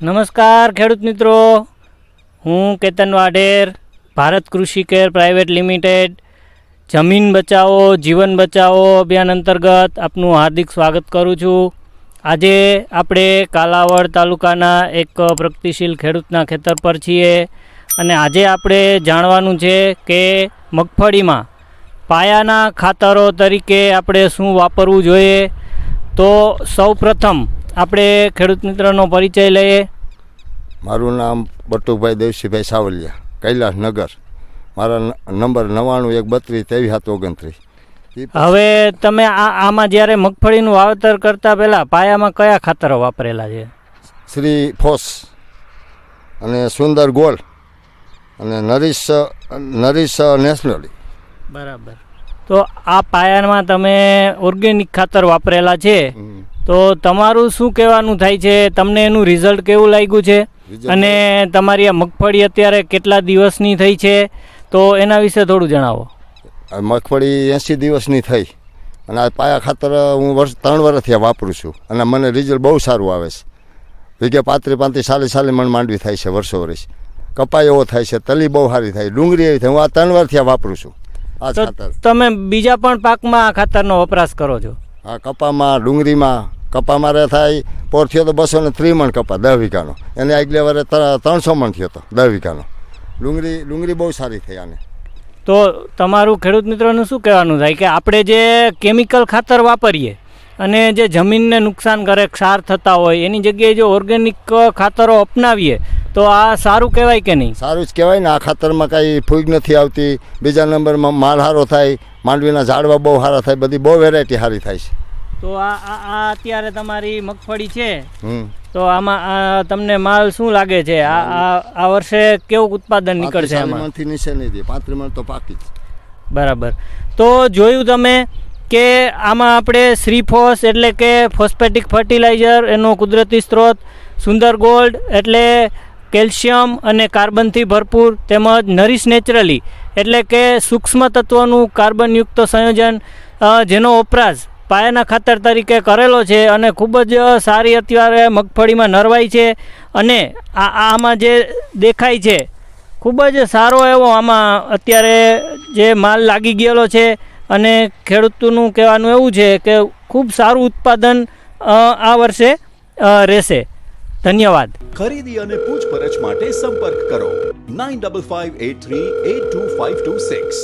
નમસ્કાર, ખેડૂત મિત્રો. હું કેતન વાઢેર, ભારત કૃષિ કેર પ્રાઇવેટ લિમિટેડ. જમીન બચાવો, જીવન બચાવો અભિયાન અંતર્ગત આપનું હાર્દિક સ્વાગત કરું છું. આજે આપણે કાલાવડ તાલુકાના એક પ્રગતિશીલ ખેડૂતના ખેતર પર છીએ અને આજે આપણે જાણવાનું છે કે મગફળીમાં પાયાના ખાતરો તરીકે આપણે શું વાપરવું જોઈએ. તો સૌ પ્રથમ આપણે ખેડૂત મિત્રનો પરિચય લઈએ. મારું નામ બટુભાઈ દેવસીભાઈ સાવલિયા કૈલાસનગર. મારા નંબર નવ્વાણું એક બત્રીસ ત્રેવીસ સાત ઓગણત્રીસ હવે તમે આ આમાં જ્યારે મગફળીનું વાવેતર કરતા પહેલાં પાયામાં કયા ખાતરો વાપરેલા છે? શ્રી ફોસ અને સુંદર ગોલ અને નરીશ નરીશ નેશનલી. બરાબર. તો આ પાયામાં તમે ઓર્ગેનિક ખાતર વાપરેલા છે. તો તમારું શું કહેવાનું થાય છે? તમને એનું રિઝલ્ટ કેવું લાગ્યું છે? અને તમારી આ મગફળી અત્યારે કેટલા દિવસની થઈ છે? તો એના વિશે થોડું જણાવો. મગફળી એંસી દિવસની થઈ. અને આ પાયા ખાતર હું વર્ષ ત્રણ વર્ષથી વાપરું છું. અને મને રિઝલ્ટ બહુ સારું આવે છે. વીઘે પાંત્રી પાંત્રીસ સાલી સાલી મણ માંડવી થાય છે વર્ષો વર્ષ. કપાય એવો થાય છે તલી બહુ સારી થાય ડુંગળી એવી થાય. હું આ ત્રણ વર્ષથી વાપરું છું આ ખાતર. તમે બીજા પણ પાકમાં આ ખાતરનો વપરાશ કરો છો? આ કપામાં ડુંગળીમાં કપામાં મારે થાય પોર થયો તો બસો ને ત્રીમણ કપા દસ વીઘાનો. એને આગલે વારે ત્રણસો મણ થયો તો દસ વીઘાનો. ડુંગળી ડુંગળી બહુ સારી થઈ આને. તો તમારું ખેડૂત મિત્રોનું શું કહેવાનું થાય કે આપણે જે કેમિકલ ખાતર વાપરીએ અને જે જમીનને નુકસાન કરે ક્ષાર થતા હોય એની જગ્યાએ જો ઓર્ગેનિક ખાતરો અપનાવીએ તો આ સારું કહેવાય કે નહીં? સારું જ કહેવાય ને આ ખાતરમાં કાંઈ ફૂગ નથી આવતી બીજા નંબરમાં માલ સારો થાય માંડવીના ઝાડવા બહુ સારા થાય બધી બહુ વેરાયટી સારી થાય છે. તો આ આ અત્યારે તમારી મગફળી છે. તો આમાં આ તમને માલ શું લાગે છે? આ આ વર્ષે કેવું ઉત્પાદન નીકળશે આમાં? નીચે નહીં દે. પાંત્રીસ મણ તો પાકી જ. બરાબર. તો જોયું તમે કે આમાં આપણે શ્રીફોસ એટલે કે ફોસ્ફેટિક ફર્ટિલાઇઝર એનો કુદરતી સ્ત્રોત સુંદર ગોલ્ડ એટલે કેલ્શિયમ અને કાર્બનથી ભરપૂર તેમજ નરીશ નેચરલી એટલે કે સૂક્ષ્મ તત્વોનું કાર્બનયુક્ત સંયોજન જેનો વપરાશ પાયાના ખાતર તરીકે કરેલો છે અને ખૂબ જ સારી અત્યારે મગફળીમાં નરવાઈ છે અને આ આમાં જે દેખાય છે, ખૂબ જ સારો એવો આમાં અત્યારે જે માલ લાગી ગયેલો છે અને ખેડૂતોનું કહેવાનું એવું છે કે ખૂબ સારું ઉત્પાદન આ વર્ષે રહેશે. ધન્યવાદ. ખરીદી અને પૂછપરછ માટે સંપર્ક કરો. Nine double five eight three eight two five two six.